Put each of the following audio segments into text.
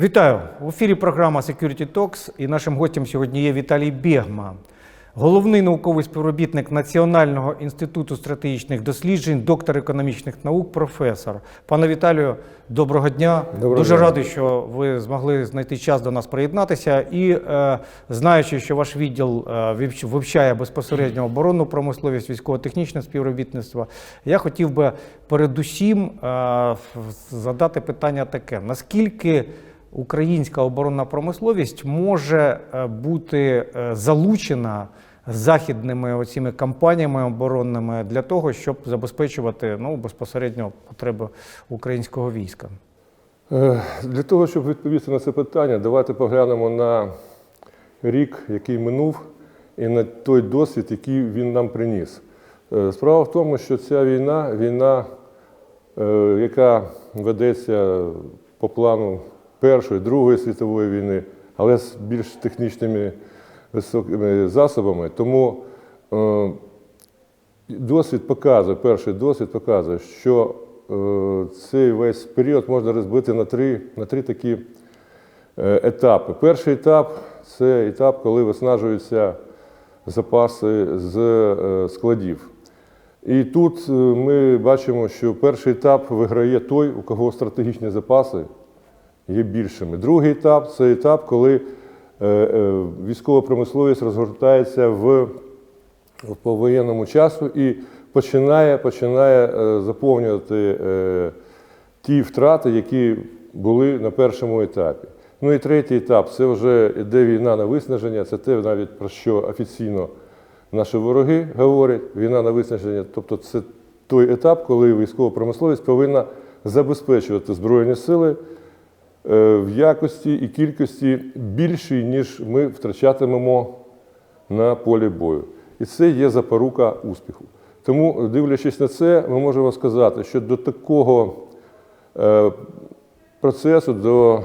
Вітаю в ефірі. Програма Security Talks і нашим гостем сьогодні є Віталій Бєгма, головний науковий співробітник Національного інституту стратегічних досліджень, доктор економічних наук, професор. Пане Віталію, доброго дня. Доброго Дуже дня. радий, що ви змогли знайти час до нас приєднатися. І е, знаючи, що ваш відділ е, вивчає безпосередньо оборонну промисловість, військово-технічне співробітництво, я хотів би передусім е, задати питання таке: наскільки українська оборонна промисловість може е, бути е, залучена західними оціми кампаніями оборонними для того, щоб забезпечувати ну, безпосередньо потреби українського війська? Е, Для того, щоб відповісти на це питання, давайте поглянемо на рік, який минув, і на той досвід, який він нам приніс. Справа в тому, що ця війна, війна, яка ведеться по плану Першої, Другої світової війни, але з більш технічними високими засобами. Тому е, Досвід показує, перший досвід показує, що е, цей весь період можна розбити на три, на три такі е, етапи. Перший етап це етап, коли виснажуються запаси з складів. І тут ми бачимо, що перший етап виграє той, у кого стратегічні запаси є більшими. Другий етап це етап, коли е, е, військова промисловість розгортається в повоєнному часу і починає, починає е, заповнювати ті втрати, які були на першому етапі. Ну і третій етап це вже йде війна на виснаження, це те навіть про що офіційно наші вороги говорять, війна на виснаження. Тобто це той етап, коли військова промисловість повинна забезпечувати Збройні сили в якості і кількості більшій, ніж ми втрачатимемо на полі бою. І це є запорука успіху. Тому, дивлячись на це, ми можемо сказати, що до такого е, процесу, до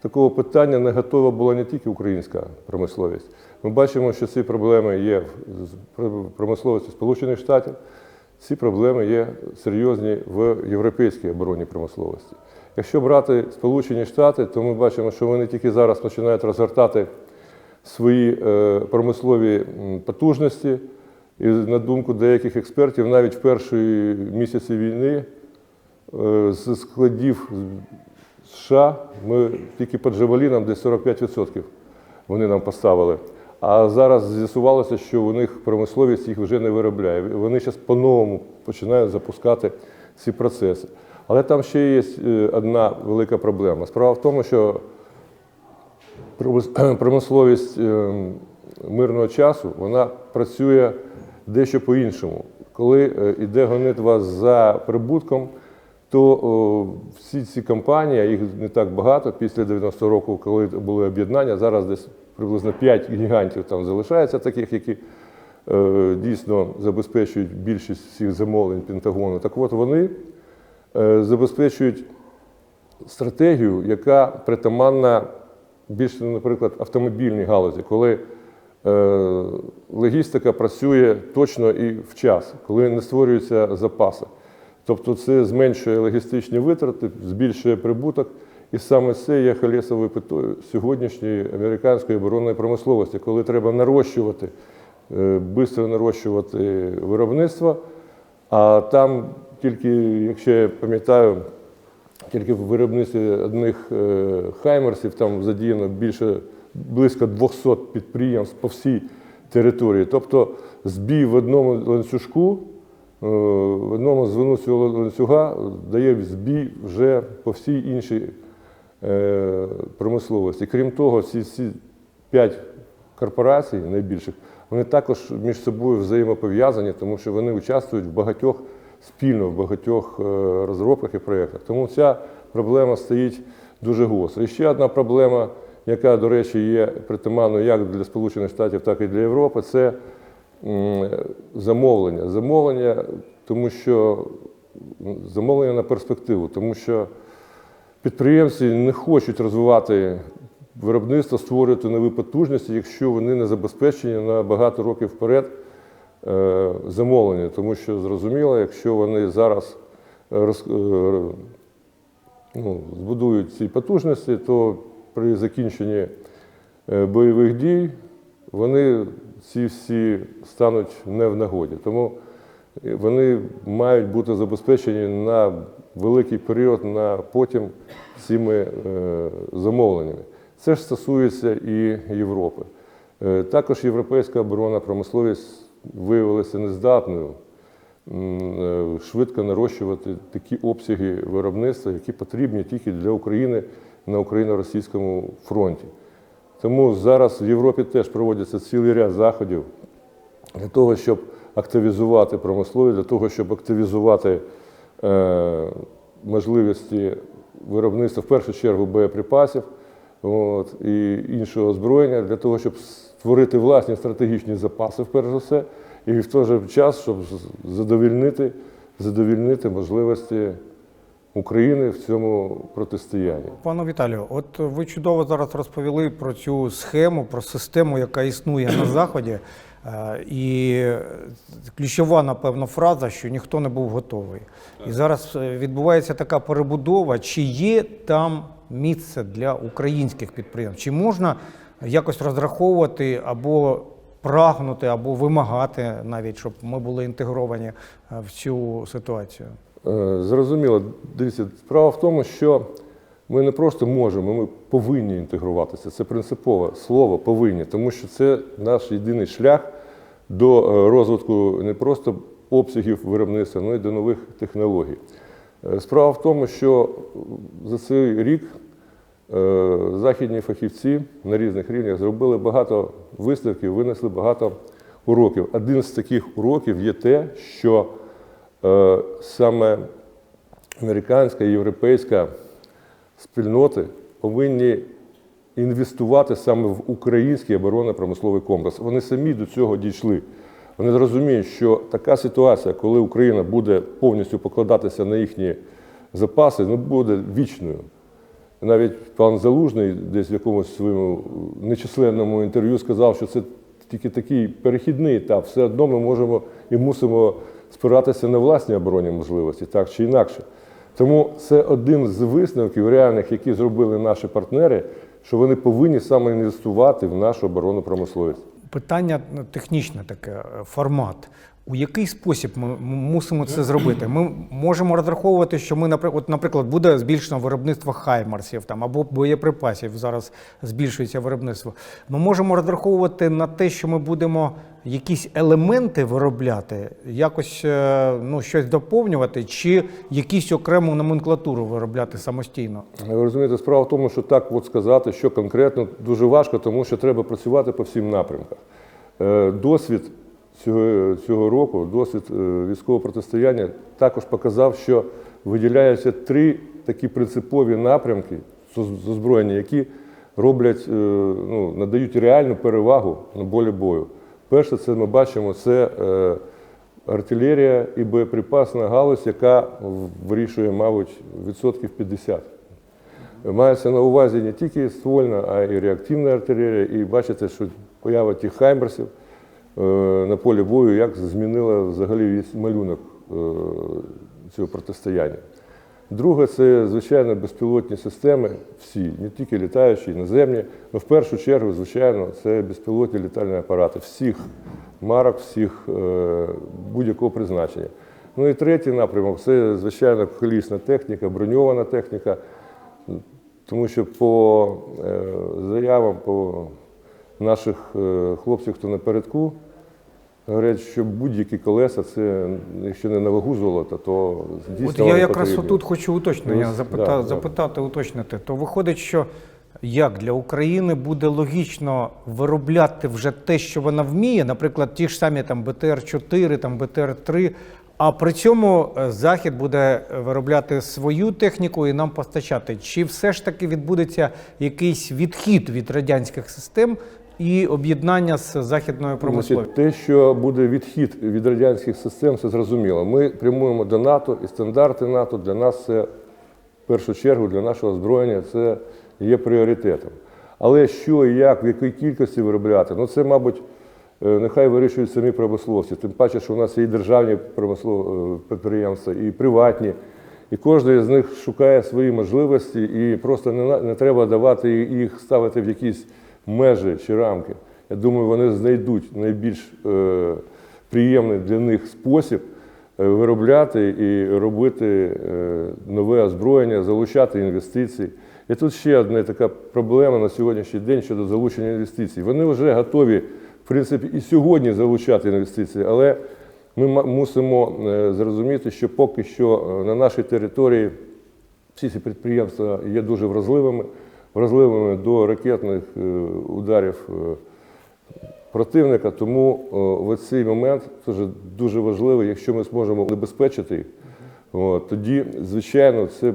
такого питання не готова була не тільки українська промисловість. Ми бачимо, що ці проблеми є в промисловості Сполучених Штатів, ці проблеми є серйозні в європейській оборонній промисловості. Якщо брати Сполучені Штати, то ми бачимо, що вони тільки зараз починають розгортати свої е, промислові потужності. І на думку деяких експертів, навіть в перші місяці війни е, з складів США ми тільки по джавелінам десь 45% вони нам поставили. А зараз з'ясувалося, що у них промисловість їх вже не виробляє. Вони зараз по-новому починають запускати ці процеси. Але там ще є е, одна велика проблема. Справа в тому, що промисловість е, мирного часу вона працює дещо по-іншому. Коли е, йде гонитва за прибутком, то всі ці компанії, їх не так багато після 90 року, коли були об'єднання, зараз десь приблизно 5 гігантів там залишається, таких, які е, дійсно забезпечують більшість всіх замовлень Пентагону. Так от вони е, забезпечують стратегію, яка притаманна більше, наприклад, автомобільній галузі, коли е, логістика працює точно і в час, коли не створюються запаси. Тобто це зменшує логістичні витрати, збільшує прибуток. І саме це є колесовою питою сьогоднішньої американської оборонної промисловості, коли треба нарощувати, швидко нарощувати виробництво. А там тільки, якщо я пам'ятаю, тільки в виробництві одних е, хаймерсів там задіяно більше близько 200 підприємств по всій території. Тобто збій в одному ланцюжку, е, в одному звену цього ланцюга дає збій вже по всій іншій е, промисловості. Крім того, ці, ці п'ять корпорацій найбільших, вони також між собою взаємопов'язані, тому що вони участвують в багатьох спільно в багатьох е, розробках і проєктах. Тому ця проблема стоїть дуже гостро. І ще одна проблема, яка, до речі, є притаманною як для Сполучених Штатів, так і для Європи, це замовлення. Замовлення, тому що замовлення на перспективу, тому що підприємці не хочуть розвивати виробництво, створювати нові потужності, якщо вони не забезпечені на багато років вперед замовлення. Тому що зрозуміло, якщо вони зараз роз- е, ну, збудують ці потужності, то при закінченні е, бойових дій вони ці всі стануть не в нагоді. Тому е, вони мають бути забезпечені на великий період на потім цими е, замовленнями. Це ж стосується і Європи. Е, Також європейська оборонна промисловість виявилася нездатною е, швидко нарощувати такі обсяги виробництва, які потрібні тільки для України на україно-російському фронті. Тому зараз в Європі теж проводяться цілий ряд заходів для того, щоб активізувати промисловість, для того, щоб активізувати е, можливості виробництва, в першу чергу, боєприпасів от, і іншого озброєння, для того, щоб створити власні стратегічні запаси, перш за все, і в той же час, щоб задовільнити, задовільнити можливості України в цьому протистоянні. Пане Віталію, от ви чудово зараз розповіли про цю схему, про систему, яка існує на Заході. Е, І ключова, напевно, фраза, що ніхто не був готовий. І зараз е, відбувається така перебудова. Чи є там місце для українських підприємств? Чи можна якось розраховувати або прагнути, або вимагати навіть, щоб ми були інтегровані е, в цю ситуацію? Е, Зрозуміло. Дивіться, справа в тому, що ми не просто можемо, ми повинні інтегруватися. Це принципове слово повинні, тому що це наш єдиний шлях до е, розвитку не просто обсягів виробництва, але й до нових технологій. Справа в тому, що за цей рік західні фахівці на різних рівнях зробили багато висновків, винесли багато уроків. Один з таких уроків є те, що е, саме американська і європейська спільноти повинні інвестувати саме в український оборонно-промисловий комплекс. Вони самі до цього дійшли. Вони зрозуміють, що така ситуація, коли Україна буде повністю покладатися на їхні запаси, ну буде вічною. Навіть пан Залужний десь в якомусь своєму нечисленному інтерв'ю сказав, що це тільки такий перехідний етап. Все одно ми можемо і мусимо спиратися на власні оборонні можливості, так чи інакше. Тому це один з висновків реальних, які зробили наші партнери, що вони повинні саме інвестувати в нашу оборонну промисловість. Питання технічне таке, формат. У який спосіб ми мусимо це зробити? Ми можемо розраховувати, що ми, наприклад, наприклад, буде збільшено виробництво хаймарсів там або боєприпасів. Зараз збільшується виробництво. Ми можемо розраховувати на те, що ми будемо якісь елементи виробляти, якось е, ну, щось доповнювати, чи якісь окрему номенклатуру виробляти самостійно. Ви розумієте, справа в тому, що так от сказати, що конкретно дуже важко, тому що треба працювати по всім напрямках. Е, Досвід цього, цього року, досвід е, військового протистояння також показав, що виділяються три такі принципові напрямки з озброєння, які роблять, е, ну, надають реальну перевагу на полі бою. Перше, це ми бачимо, це е, артилерія і боєприпасна галузь, яка вирішує, мабуть, відсотків 50. Мається на увазі не тільки ствольна, а й реактивна артилерія. І бачите, що поява тих хаймерсів на полі бою як змінила взагалі малюнок е, цього протистояння. Друге, це, звичайно, безпілотні системи, всі, не тільки літаючі, наземні, але в першу чергу, звичайно, це безпілотні літальні апарати всіх марок, всіх е, будь-якого призначення. Ну і третій напрямок це, звичайно, колісна техніка, броньована техніка. Тому що по е, заявам по наших е, хлопців, хто напередку, говорять, що будь-які колеса це, якщо не на вагу золота, то дійсно От я якраз потрібні. отут хочу уточнення Ну, запита, да, да. запитати, уточнити. То виходить, що як для України буде логічно виробляти вже те, що вона вміє, наприклад, ті ж самі там БТР-4, там БТР-3, а при цьому е, Захід буде виробляти свою техніку і нам постачати. Чи все ж таки відбудеться якийсь відхід від радянських систем і об'єднання з західною промисловістю? Те, що буде відхід від радянських систем, це зрозуміло. Ми прямуємо до НАТО і стандарти НАТО для нас це в першу чергу для нашого озброєння це є пріоритетом. Але що і як, в якій кількості виробляти, ну це, мабуть, е, нехай вирішують самі промисловці. Тим паче, що у нас є і державні промислов... е, підприємства, і приватні. І кожен з них шукає свої можливості, і просто не, не треба давати їх ставити в якісь межі чи рамки. Я думаю, вони знайдуть найбільш е, приємний для них спосіб е, виробляти і робити е, нове озброєння, залучати інвестиції. І тут ще одна така проблема на сьогоднішній день щодо залучення інвестицій. Вони вже готові, в принципі, і сьогодні залучати інвестиції, але ми мусимо е, зрозуміти, що поки що е, на нашій території всі ці підприємства є дуже вразливими, вразливими до ракетних е, ударів е, противника. Тому в цей момент це дуже важливо, якщо ми зможемо забезпечити їх, тоді, звичайно, це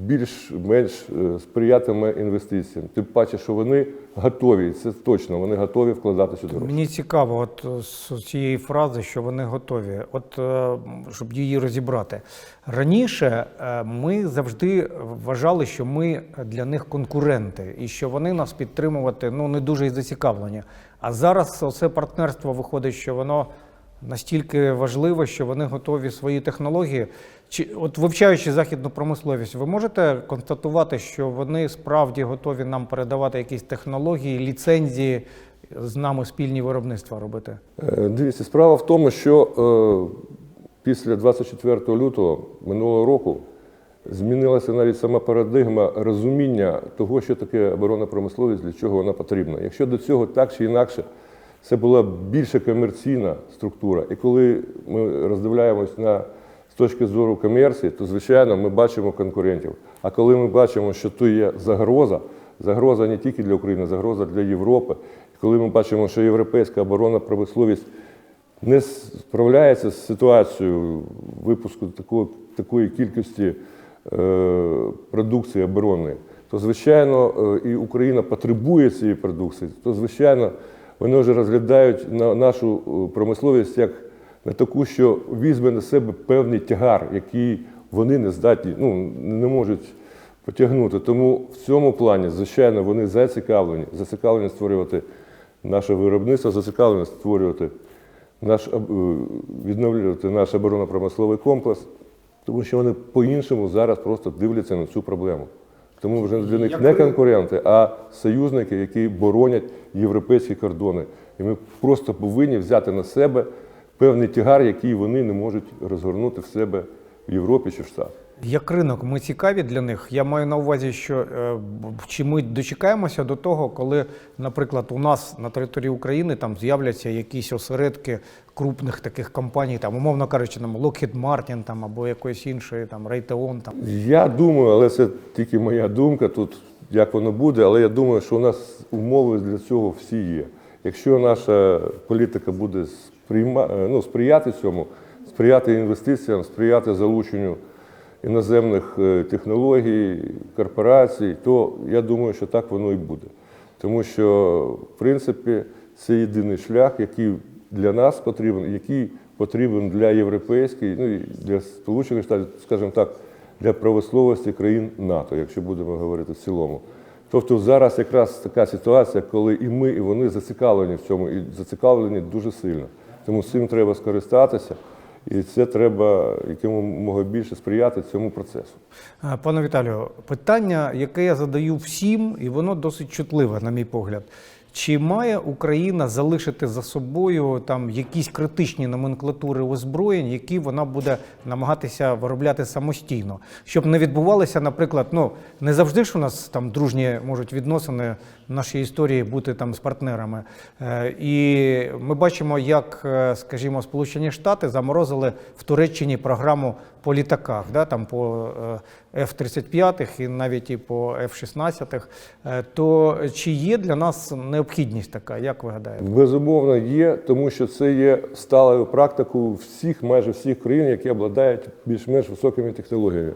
більш-менш е, сприятиме інвестиціям. Тим паче, що вони готові, це точно, вони готові вкладати сюди гроші. Мені цікаво, от з цієї фрази, що вони готові, от е, щоб її розібрати. Раніше е, ми завжди вважали, що ми для них конкуренти, і що вони нас підтримувати ну не дуже і зацікавлені. А зараз оце партнерство виходить, що воно настільки важливе, що вони готові свої технології. Чи от вивчаючи західну промисловість, ви можете констатувати, що вони справді готові нам передавати якісь технології, ліцензії, з нами спільні виробництва робити? Е, Дивіться, справа в тому, що е, після 24 лютого минулого року змінилася навіть сама парадигма розуміння того, що таке оборонна промисловість, для чого вона потрібна. Якщо до цього так чи інакше це була більше комерційна структура, і коли ми роздивляємось на з точки зору комерції, то звичайно ми бачимо конкурентів. А коли ми бачимо, що тут є загроза, загроза не тільки для України, загроза для Європи. І коли ми бачимо, що європейська оборонна промисловість не справляється з ситуацією випуску такої, такої кількості е, продукції оборонної, то звичайно е, і Україна потребує цієї продукції, то звичайно вони вже розглядають на нашу е, промисловість як на таку, що візьме на себе певний тягар, який вони не здатні, ну не можуть потягнути. Тому в цьому плані, звичайно, вони зацікавлені, зацікавлені створювати наше виробництво, зацікавлені створювати наш е, відновлювати наш оборонно-промисловий комплекс, тому що вони по-іншому зараз просто дивляться на цю проблему. Тому вже для них не конкуренти, а союзники, які боронять європейські кордони. І ми просто повинні взяти на себе певний тягар, який вони не можуть розгорнути в себе в Європі чи в Штатах. Як ринок, ми цікаві для них. Я маю на увазі, що е, чи ми дочекаємося до того, коли, наприклад, у нас на території України там з'являться якісь осередки крупних таких компаній, там, умовно кажучи, там Lockheed Martin там, або якоїсь іншої, там Raytheon. Там. Я думаю, але це тільки моя думка тут, як воно буде, але я думаю, що у нас умови для цього всі є. Якщо наша політика буде ну, сприяти цьому, сприяти інвестиціям, сприяти залученню іноземних е, технологій, корпорацій, то я думаю, що так воно і буде. Тому що, в принципі, це єдиний шлях, який для нас потрібен, який потрібен для європейської, ну і для Сполучених Штатів, скажімо так, для правословості країн НАТО, якщо будемо говорити в цілому. Тобто зараз якраз така ситуація, коли і ми, і вони зацікавлені в цьому, і зацікавлені дуже сильно. Тому цим треба скористатися, і це треба якомога більше сприяти цьому процесу. Пане Віталію, питання, яке я задаю всім, і воно досить чутливе, на мій погляд. Чи має Україна залишити за собою там якісь критичні номенклатури озброєнь, які вона буде намагатися виробляти самостійно, щоб не відбувалося, наприклад, ну не завжди ж у нас там дружні можуть відносини нашій історії бути там з партнерами. Е, І ми бачимо, як, е, скажімо, Сполучені Штати заморозили в Туреччині програму по літаках, да, там по е, F-35 і навіть і по F-16. Е, То чи є для нас необхідність така, як ви гадаєте? Безумовно, є, тому що це є сталою практикою всіх, майже всіх країн, які обладають більш-менш високими технологіями.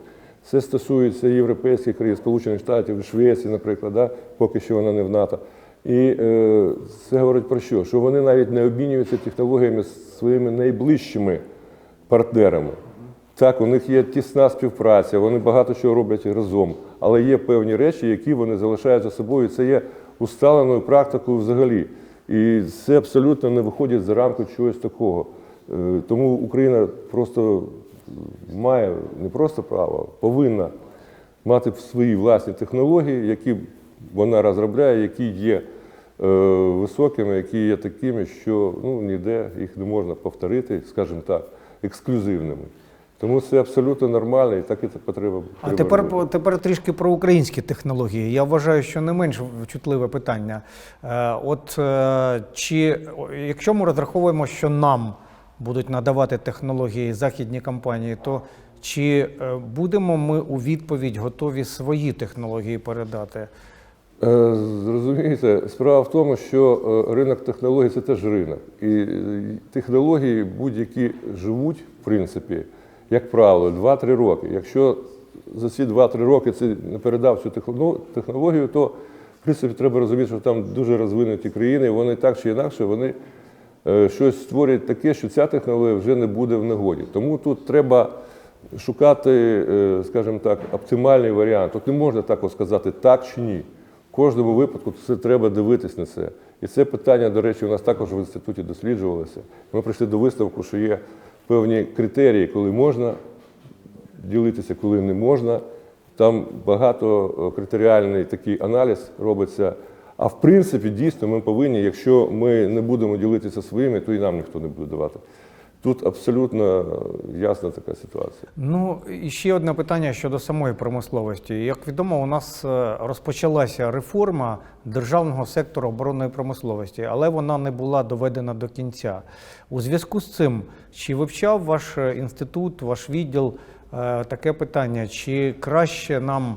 Це стосується європейських країн, Сполучених Штатів, Швеції, наприклад, да? поки що вона не в НАТО. І е, це говорить про що? Що вони навіть не обмінюються технологіями з своїми найближчими партнерами. Так, у них є тісна співпраця, вони багато чого роблять разом, але є певні речі, які вони залишають за собою. Це є усталеною практикою взагалі. І це абсолютно не виходить за рамки чогось такого. Е, Тому Україна просто має не просто право, повинна мати свої власні технології, які вона розробляє, які є е, високими, які є такими, що ну, ніде їх не можна повторити, скажімо так, ексклюзивними. Тому це абсолютно нормально і так і це потреба. А тепер, тепер трішки про українські технології. Я вважаю, що не менш чутливе питання. Е, От е, чи якщо ми розраховуємо, що нам будуть надавати технології західні компанії, то чи е, будемо ми у відповідь готові свої технології передати? Е, Зрозумієте, справа в тому, що е, ринок технологій це теж ринок. І технології будь-які живуть, в принципі, як правило, 2-3 роки. Якщо за ці 2-3 роки це не передав цю техно- технологію, то в принципі треба розуміти, що там дуже розвинуті країни, вони так чи інакше вони щось створюють таке, що ця технологія вже не буде в нагоді. Тому тут треба шукати, е, скажімо так, оптимальний варіант. Тут не можна так сказати так чи ні. В кожному випадку це треба дивитись на це. І це питання, до речі, у нас також в інституті досліджувалося. Ми прийшли до висновку, що є певні критерії, коли можна ділитися, коли не можна. Там багато е, критеріальний такий аналіз робиться. А в принципі, дійсно, ми повинні, якщо ми не будемо ділитися своїми, то і нам ніхто не буде давати. Тут абсолютно ясна така ситуація. Ну і ще одне питання щодо самої промисловості. Як відомо, у нас е, розпочалася реформа державного сектору оборонної промисловості, але вона не була доведена до кінця. У зв'язку з цим, чи вивчав ваш е, інститут, ваш відділ е, таке питання, чи краще нам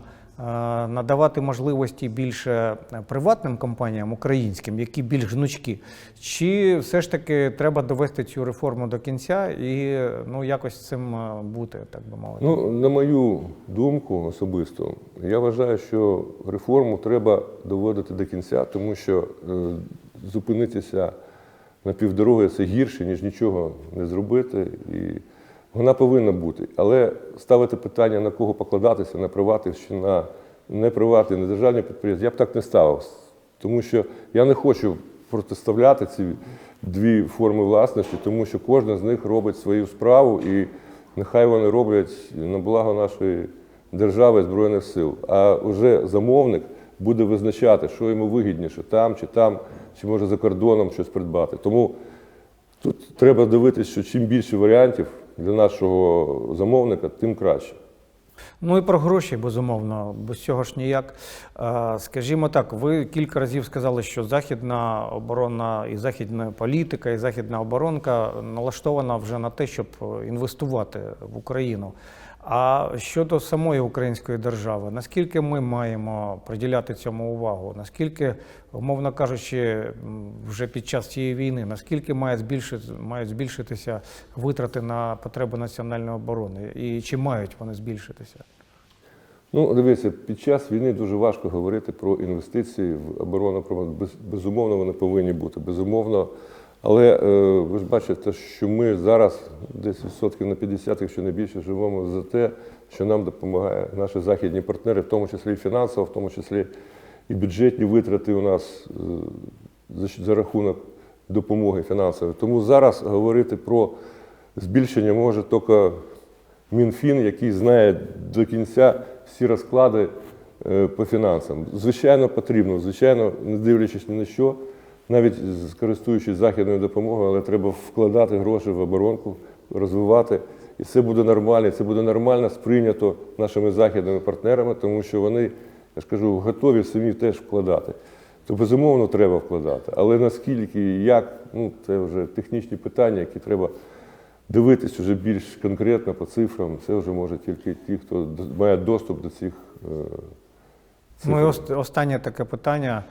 надавати можливості більше е, приватним компаніям українським, які більш гнучкі, чи все ж таки треба довести цю реформу до кінця і ну якось цим е, бути, так би мовити. Ну, на мою думку особисто, я вважаю, що реформу треба доводити до кінця, тому що е, зупинитися на півдороги це гірше, ніж нічого не зробити. І вона повинна бути. Але ставити питання, на кого покладатися, на приватних чи на неприватні, на державні підприємства, я б так не ставив. Тому що я не хочу протиставляти ці дві форми власності, тому що кожна з них робить свою справу, і нехай вони роблять на благо нашої держави Збройних сил. А вже замовник буде визначати, що йому вигідніше там чи там, чи може за кордоном щось придбати. Тому тут треба дивитися, що чим більше варіантів для нашого замовника, тим краще. Ну і про гроші, безумовно, без цього ж ніяк. Е, Скажімо так, ви кілька разів сказали, що західна оборона і західна політика, і західна оборонка налаштована вже на те, щоб інвестувати в Україну. А щодо самої української держави, наскільки ми маємо приділяти цьому увагу? Наскільки, умовно кажучи, вже під час цієї війни, наскільки має збільшити, мають збільшитися витрати на потреби національної оборони? І чи мають вони збільшитися? Ну, дивіться, під час війни дуже важко говорити про інвестиції в оборону. Про- без- Безумовно, вони повинні бути. Безумовно. Але е, ви ж бачите, що ми зараз десь відсотків на 50, якщо не більше, живемо за те, що нам допомагає наші західні партнери, в тому числі і фінансово, в тому числі і бюджетні витрати у нас е, за, рахунок допомоги фінансової. Тому зараз говорити про збільшення може тільки Мінфін, який знає до кінця всі розклади е, по фінансам. Звичайно, потрібно, звичайно, не дивлячись ні на що, навіть користуючись західною допомогою, але треба вкладати гроші в оборонку, розвивати. І це буде нормально, і це буде нормально сприйнято нашими західними партнерами, тому що вони, я ж кажу, готові самі теж вкладати. То безумовно треба вкладати. Але наскільки і як, ну це вже технічні питання, які треба дивитись вже більш конкретно по цифрам, це вже може тільки ті, хто має доступ до цих е, Ну останнє таке питання.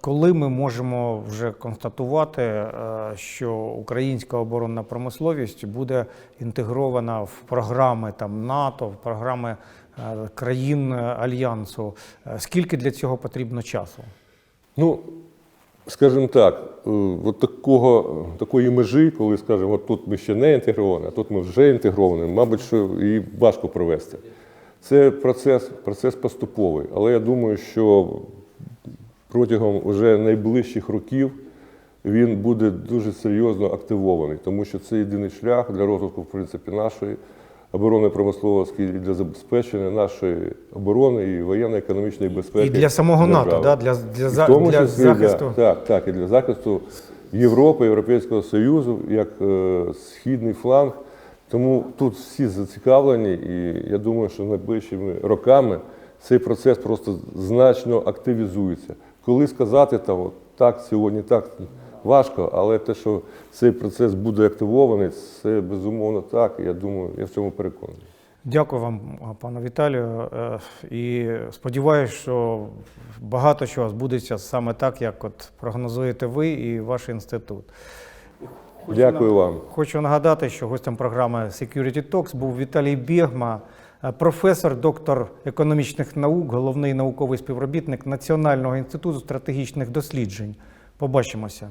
Коли ми можемо вже констатувати, е, що українська оборонна промисловість буде інтегрована в програми там НАТО, в програми е, країн альянсу? Е, Скільки для цього потрібно часу? Ну, скажімо так, от такого, такої межі, коли скажемо, от тут ми ще не інтегровані, а тут ми вже інтегровані, мабуть, що і важко провести. Це процес, процес поступовий, але я думаю, що протягом вже найближчих років він буде дуже серйозно активований, тому що це єдиний шлях для розвитку в принципі, нашої оборонної промисловості і для забезпечення нашої оборони і воєнно-економічної безпеки. І для самого НАТО, да, для, для, за- тому для числі захисту. так, так, і для захисту Європи, Європейського Союзу як е, східний фланг. Тому тут всі зацікавлені, і я думаю, що найближчими роками цей процес просто значно активізується. Коли сказати там, от, так, сьогодні так важко, але те, що цей процес буде активований, це безумовно так. Я думаю, я в цьому переконаний. Дякую вам, пане Віталію. Е, І сподіваюся, що багато чого збудеться саме так, як от прогнозуєте ви і ваш інститут. Дякую вам. Хочу нагадати, що гостем програми Security Talks був Віталій Бєгма, професор, доктор економічних наук, головний науковий співробітник Національного інституту стратегічних досліджень. Побачимося.